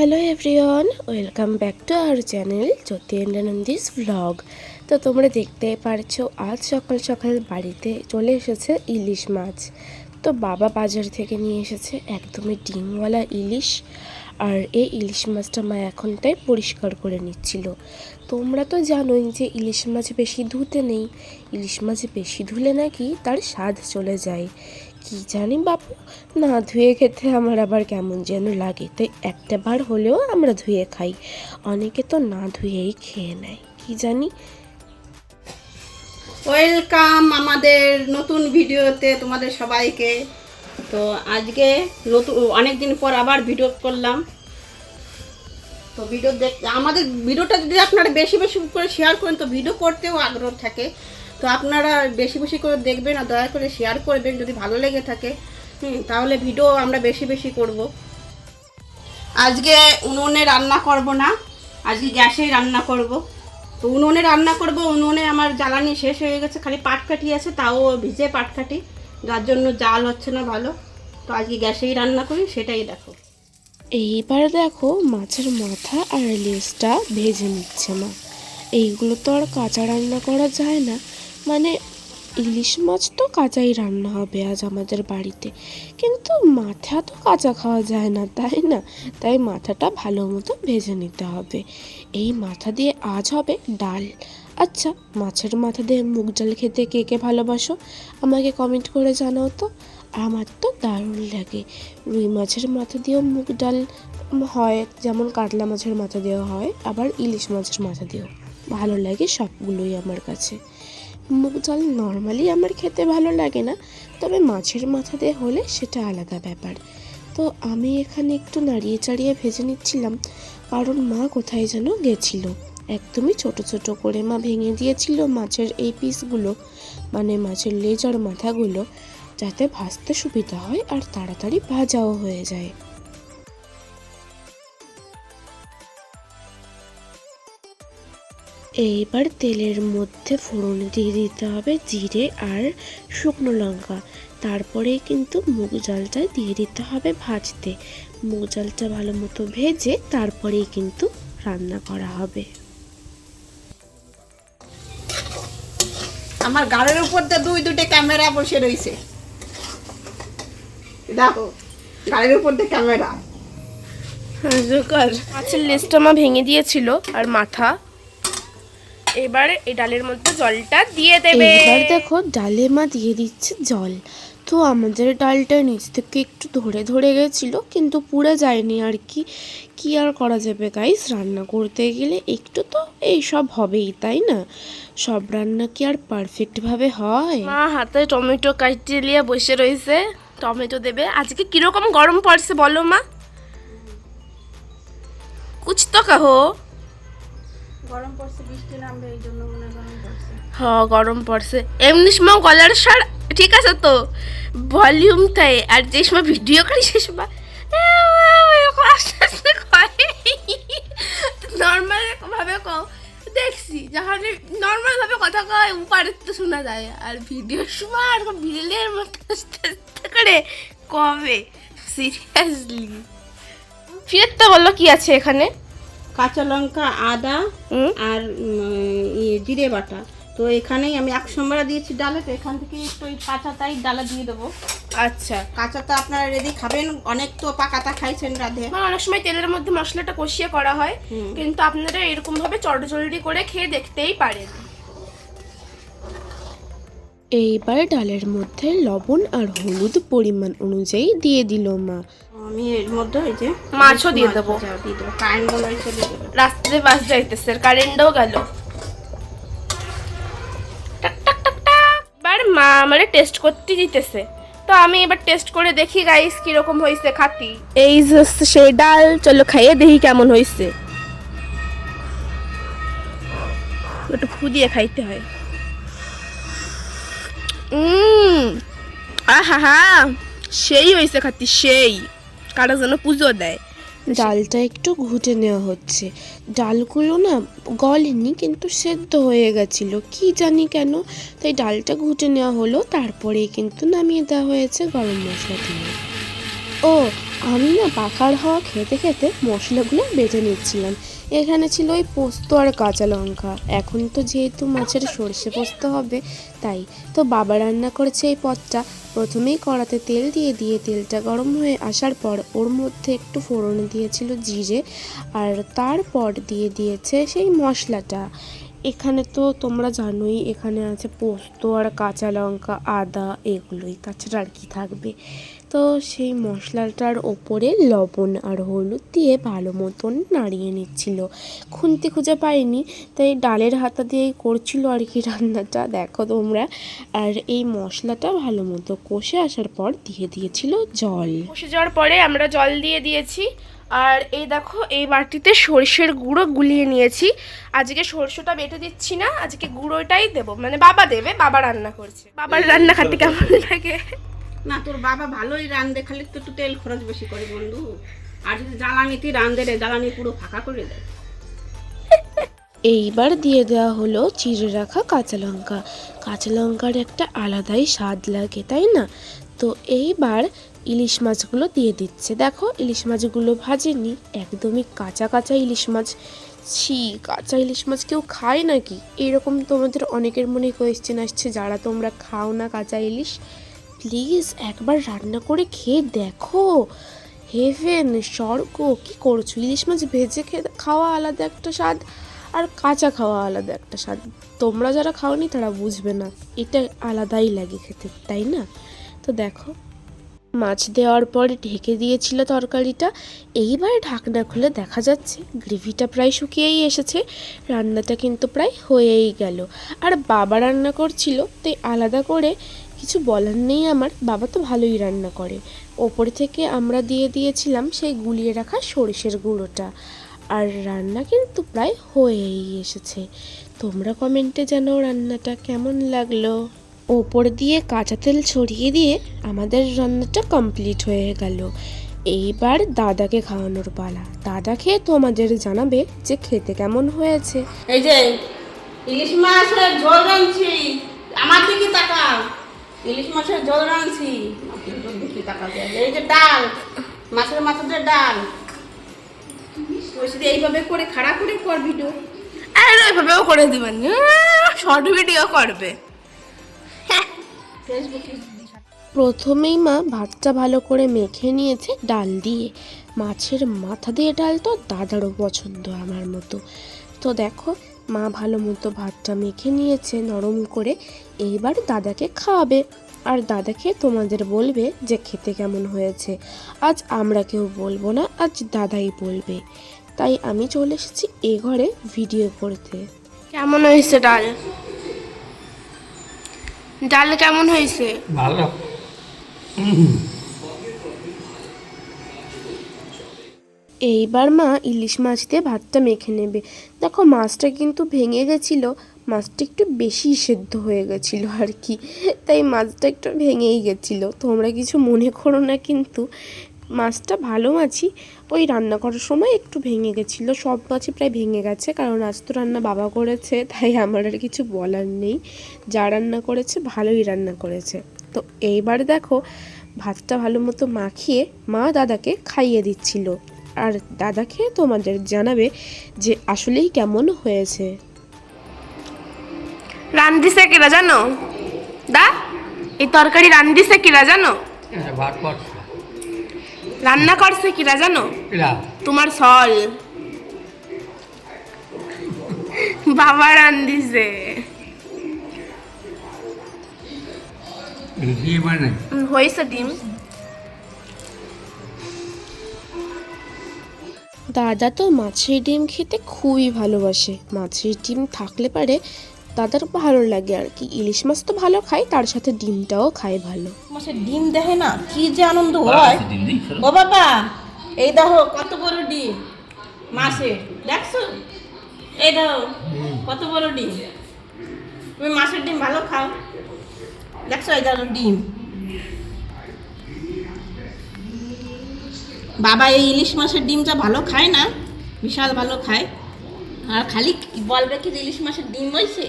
Hello everyone welcome back to our channel জ্যোতিন্দ্রানন্দিস vlog তো তোমরা দেখতেই পারছ, আজ সকাল সকাল বাড়িতে চলে এসেছে ইলিশ মাছ। তো বাবা বাজার থেকে নিয়ে এসেছে একদমই ডিমওয়ালা ইলিশ। আর এই ইলিশ মাছটা মা এখন তাই পরিষ্কার করে নিচ্ছিল। তোমরা তো জানোই যে ইলিশ মাছ বেশি ধুতে নেই। ইলিশ মাছ বেশি ধুলে নাকি তার স্বাদ চলে যায়। কি জানি বাপু, না ধুয়ে খেতে আমার আবার কেমন যেন লাগে। তাই একটা বার হলেও আমরা ধুয়ে খাই। অনেকে তো না ধুয়েই খেয়ে নেয়, কি জানি? ওয়েলকাম আমাদের নতুন ভিডিওতে তোমাদের সবাইকে। তো আজকে নতুন অনেক দিন পর আবার ভিডিও করলাম। তো ভিডিও দেখ, আমাদের ভিডিওটা যদি আপনারা বেশি বেশি করে শেয়ার করেন, তো ভিডিও করতেও আগ্রহ থাকে। তো আপনারা বেশি বেশি করে দেখবেন আর দয়া করে শেয়ার করবেন যদি ভালো লেগে থাকে। তাহলে ভিডিও আমরা বেশি বেশি করব। আজকে উনুনে রান্না করব না, আজকে গ্যাসেই রান্না করব। তো উনুনে রান্না করব, উনুনে আমার জ্বালানি শেষ হয়ে গেছে, খালি পাটকাঠি আছে, তাও ভিজে পাটকাঠি, যার জন্য জাল হচ্ছে না ভালো। তো আজকে গ্যাসেই রান্না করি, সেটাই দেখো। এইবার দেখো মাছের মাথা আর লেজটা ভেজে নিচ্ছে মা। এইগুলো তো আর কাঁচা রান্না করা যায় না। মানে ইলিশ মাছ তো কাঁচাই রান্না হবে আজ আমাদের বাড়িতে। কিন্তু মাথা তো কাঁচা খাওয়া যায় না, তাই না? তাই মাথাটা ভালো মতো ভেজে নিতে হবে। এই মাথা দিয়ে আজ হবে ডাল। আচ্ছা মাছের মাথা দিয়ে মুগ ডাল খেতে কে কে ভালোবাসো? আমাকে কমেন্ট করে জানাও তো। আমার তো দারুণ লাগে। রুই মাছের মাথা দিয়েও মুগ ডাল হয়, যেমন কাতলা মাছের মাথা দেওয়া হয়, আবার ইলিশ মাছের মাথা দিয়েও। ভালো লাগে সবগুলোই আমার কাছে। মুগ ডাল নর্মালি আমার খেতে ভালো লাগে না, তবে মাছের মাথা দিয়ে হলে সেটা আলাদা ব্যাপার। তো আমি এখানে একটু নাড়িয়ে চাড়িয়ে ভেজে নিচ্ছিলাম, কারণ মা কোথায় যেন গেছিল। একদমই ছোট ছোট করে মা ভেঙে দিয়েছিল মাছের এই পিসগুলো মানে মাছের লেজার মাথাগুলো, যাতে ভাজতে সুবিধা হয় আর তাড়াতাড়ি ভাজাও হয়ে যায়। এইবার তেলের মধ্যে ফোড়ন দিয়ে দিতে হবে জিরে আর শুকনো লঙ্কা। তারপরে কিন্তু মুগ ডালটা দিয়ে দিতে হবে ভাজতে। মুগ ডালটা ভালো মতো ভেজে তারপরেই কিন্তু রান্না করা হবে। আমার গাড়ির উপর দিয়ে দুই দুটো ক্যামেরা বসে রয়েছে দেখো গাড়ির উপর দিয়ে ক্যামেরা। মাছের লেজটা মা ভেঙে দিয়েছিল আর মাথা। এবার এই ডালের মধ্যে জলটা দিয়ে দেবে। এবার দেখো ডালে মা দিয়ে দিচ্ছে জল। তো আমাদের ডালটা নিচ থেকে একটু ধরে ধরে গেছিল কিন্তু পুড়ে যায়নি আর কি। কি আর করা যাবে গাইস রান্না করতে গেলে একটু তো এই সব হবেই তাই না? সব রান্না কি আর পারফেক্ট ভাবে হয়? মা হাতে টমেটো কাটিয়ে নিয়ে বসে রয়েছে। টমেটো দেবে। আজকে কীরকম গরম পড়ছে বলো মা? কুছ তো কাহো। গরম পড়ছে বৃষ্টি নামবে এই জন্য মনে হয় গরম পড়ছে। হ গরম পড়ছে। এমনি সময় গলার স্বর ঠিক আছে তো? ভলিউম তাই আর যে সময় ভিডিও করি সে সময় এরকম আস্তে আস্তে করে। নর্মাল ভাবে কও। দেখছি যখন নর্মাল ভাবে কথা কয় উপারে তো শোনা যায়। আর ভিডিওর সময় আর বিলের মতো আস্তে আস্তে করে কবে? সিরিয়াসলি ফিরতে বলল কি আছে এখানে? কাঁচা লঙ্কা আদা আর জিরে বাটা। তো এখানেই আমি এক সোমবার দিয়েছি ডালে তো এখান থেকে একটু ওই কাঁচা তাই ডালা দিয়ে দেবো। আচ্ছা। কাঁচা কাঁচাটা আপনারা রেডি খাবেন অনেক তো পাকাতা খাইছেন রাধে। মানে অনেক সময় তেলের মধ্যে মশলাটা কষিয়ে করা হয় কিন্তু আপনারা এরকমভাবে চটজলদি করে খেয়ে দেখতেই পারেন। এইবার ডালের মধ্যে লবণ আর হলুদ পরিমাণ অনুযায়ী দিয়ে দিল মা। আমি এর মধ্যে ওই যে মাছও দিয়ে দেবো। রাস্তাতে বাস যাইতেছে কারেন্টও গেল। টাক টাক টাক টাক। এবার মা আমারে টেস্ট করতে দিতেছে। তো আমি এবার টেস্ট করে দেখি গাইস কীরকম হয়েছে খাতি। এই যে সেই ডাল চলো খাইয়ে দেখি কেমন হয়েছে একটু ফুদিয়ে খাইতে হয়। আহা সেই হয়েছে খাতি, সেই। কারা যেন পুজো দেয়। ডালটা একটু ঘুটে নেওয়া হচ্ছে। ডালগুলো না গলেনি, কিন্তু সেদ্ধ হয়ে গেছিল। কি জানি কেন, তাই ডালটা ঘুটে নেওয়া হলো, তারপরেই কিন্তু নামিয়ে দেওয়া হয়েছে গরম মশলা দিয়ে। ও আমি না পাখার হাওয়া খেতে খেতে মশলাগুলো বেটে নিচ্ছিলাম। এখানে ছিল ওই পোস্ত আর কাঁচা লঙ্কা। এখন তো যেহেতু মাছের সর্ষে পোস্ত হবে, তাই তো বাবা রান্না করেছে এই পদটা। প্রথমেই কড়াতে তেল দিয়ে দিয়ে তেলটা গরম হয়ে আসার পর ওর মধ্যে একটু ফোড়ন দিয়েছিল জিরে, আর তারপর দিয়ে দিয়েছে সেই মশলাটা। এখানে তো তোমরা জানোই, এখানে আছে পোস্ত আর কাঁচা লঙ্কা, আদা এগুলোই। তাছাড়া আর কি থাকবে? তো সেই মশলাটার ওপরে লবণ আর হলুদ দিয়ে ভালো মতন নাড়িয়ে নিচ্ছিল। খুন্তি খুঁজে পাইনি, তাই ডালের হাতা দিয়েই করছিল আর কি রান্নাটা। দেখো তোমরা, আর এই মশলাটা ভালো মতো কষে আসার পর দিয়ে দিয়েছিল জল। কষে যাওয়ার পরে আমরা জল দিয়ে দিয়েছি। আর এই দেখো এই বাটিতে সর্ষের গুঁড়ো গুলিয়ে নিয়েছি। আজকে সর্ষেটা বেটে দিচ্ছি না আজকে গুঁড়োটাই দেবো। মানে বাবা দেবে বাবা রান্না করছে। বাবার রান্না খাতে কেমন লাগে? না তোর বাবা ভালোই রান্ধে খালি তো একটু তেল খরচ বেশি করে বন্ধু। আর যদি জ্বালানিতে রান্ধে রে জ্বালানি পুরো ফাঁকা করে দেয় এইবার দিয়ে দেওয়া হলো চিড়ে রাখা কাঁচা লঙ্কা। কাঁচা লঙ্কার একটা আলাদাই স্বাদ লাগে তাই না? তো এইবার ইলিশ মাছগুলো দিয়ে দিচ্ছে। দেখো, ইলিশ মাছগুলো ভাজেনি, একদমই কাঁচা কাঁচা ইলিশ মাছ। ছি, কাঁচা ইলিশ মাছ কেউ খায় নাকি? এরকম তোমাদের অনেকের মনে কোয়েশ্চেন আসছে, যারা তোমরা খাও না কাঁচা ইলিশ প্লিজ একবার রান্না করে খেয়ে দেখো। হেভেন স্বর্গ, কি করছ? ইলিশ মাছ ভেজে খেয়ে খাওয়া আলাদা একটা স্বাদ, আর কাঁচা খাওয়া আলাদা একটা স্বাদ। তোমরা যারা খাওনি তারা বুঝবে না, এটা আলাদাই লাগে খেতে, তাই না? তো দেখো মাছ দেওয়ার পরে ঢেকে দিয়েছিল তরকারিটা। এইবার ঢাকনা খুলে দেখা যাচ্ছে, গ্রেভিটা প্রায় শুকিয়েই এসেছে। রান্নাটা কিন্তু প্রায় হয়েই গেল। আর বাবা রান্না করছিল, তাই আলাদা করে কিছু বলার নেই আমার। বাবা তো ভালোই রান্না করে। ওপর থেকে আমরা দিয়ে দিয়েছিলাম সেই গুলিয়ে রাখা সরিষের গুঁড়োটা। আর রান্না কিন্তু প্রায় হয়েই এসেছে। তোমরা কমেন্টে জানাও রান্নাটা কেমন লাগল। ওপর দিয়ে কাঁচা তেল ছড়িয়ে দিয়ে আমাদের রান্নাটা কমপ্লিট হয়ে গেল। এইবার দাদাকে খাওয়ানোর পালা। দাদা খেয়ে তোমাদের জানাবে যে খেতে কেমন হয়েছে। এই যে ইলিশ মাছের ঝোল রাঁধছি। আমার দিকে তাকা ইলিশ মাছের ঝোল রাঁধছি। এই যে ডাল মাছের মাথাতে ডাল। এইভাবে করে খাড়া করে কর ভিডিও আর ওইভাবেও করে দিবেন। শর্ট ভিডিও করবে। প্রথমেই মা ভাতটা ভালো করে মেখে নিয়েছে ডাল দিয়ে। মাছের মাথা দিয়ে ডাল তো দাদারও পছন্দ আমার মতো। তো দেখো, মা ভালো মতো ভাতটা মেখে নিয়েছে নরম করে। এইবার দাদাকে খাওয়াবে। আর দাদাকে তোমাদের বলবে যে খেতে কেমন হয়েছে। আজ আমরা কেউ বলব না, আজ দাদাই বলবে। তাই আমি চলে এসেছি এ ঘরে ভিডিও করতে। কেমন হয়েছে ডাল? ডাল কেমন হয়েছে? ভালো। এইবার মা ইলিশ মাছ দিয়ে ভাতটা মেখে নেবে। দেখো মাছটা কিন্তু ভেঙে গেছিল। মাছটা একটু বেশি সেদ্ধ হয়ে গেছিল আর কি। তাই মাছটা একটু ভেঙেই গেছিল। তোমরা কিছু মনে করো না কিন্তু। মাছটা ভালো মাছই ওই রান্না করার সময় একটু ভেঙে গেছিল। সব মাছই প্রায় ভেঙে গেছে কারণ আজ তো রান্না বাবা করেছে তাই আমার আর কিছু বলার নেই। যা রান্না করেছে ভালোই রান্না করেছে। তো এইবার দেখো ভাতটা ভালো মতো মাখিয়ে মা দাদাকে খাইয়ে দিচ্ছিল। আর দাদাকে তোমাদের জানাবে যে আসলেই কেমন হয়েছে। রান্দিছে কিরা জানো? দা এই তরকারি রান্দিছে কিরা জানো? ভাত করছে রান্না করছে কিরা জানো? তোমার সল বাবা রান্দিছে। দিয়ে মানে হয়েছে ডিম। দাদা তো মাছের ডিম খেতে খুবই ভালোবাসে। মাছের ডিম থাকলে পারে দাদার ভালো লাগে আর কি। ইলিশ মাছ তো ভালো খায় তার সাথে ডিমটাও খায় ভালো। মাছের ডিম দেখে না কি যে আনন্দ হয়। ও বাবা এই দেখো কত বড় ডিম মাছের দেখছ? এই দেখো কত বড় ডিম। তুমি মাছের ডিম ভালো খাও। দেখছ এই দেখো ডিম। বাবা এই ইলিশ মাছের ডিমটা ভালো খায় না? বিশাল ভালো খায়। আর খালি কি বলবে কি ইলিশ মাছের ডিম হয়েছে?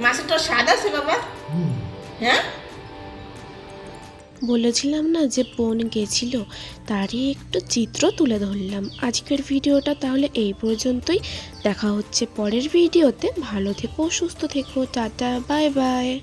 মাছের তো স্বাদ আছে বাবা। হ্যাঁ? বলেছিলাম না যে বোন গেছিল তারই একটু চিত্র তুলে ধরলাম। আজকের ভিডিওটা তাহলে এই পর্যন্তই। দেখা হচ্ছে পরের ভিডিওতে। ভালো থেকো সুস্থ থেকো টাটা বাই বাই।